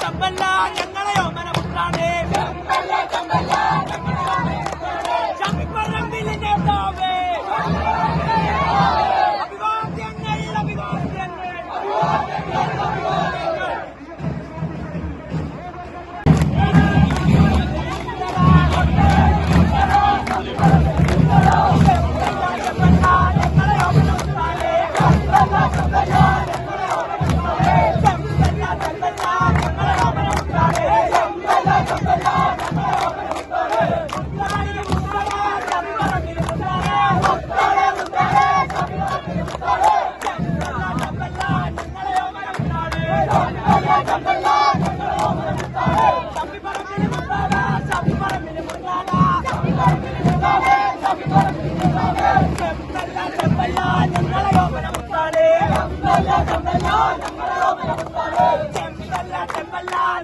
ചമ്പല്ല ഞങ്ങളെ യോമന പുത്രാണ് ചമ്പറമ്പിലെ നേതാവേ അഭിവാദ്യങ്ങൾ അഭിവാദ്യങ്ങൾ. ചമ്പല്ല ഞങ്ങളെ യോമന പുത്രാണ് ചമ്പല്ല ചമ്പല്ല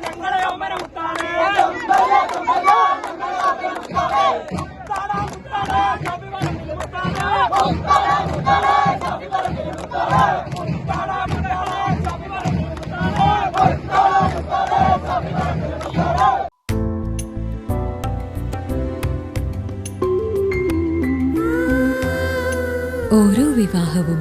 ഞങ്ങളെ ഒമന മുത്താറേ ഓരോ വിവാഹവും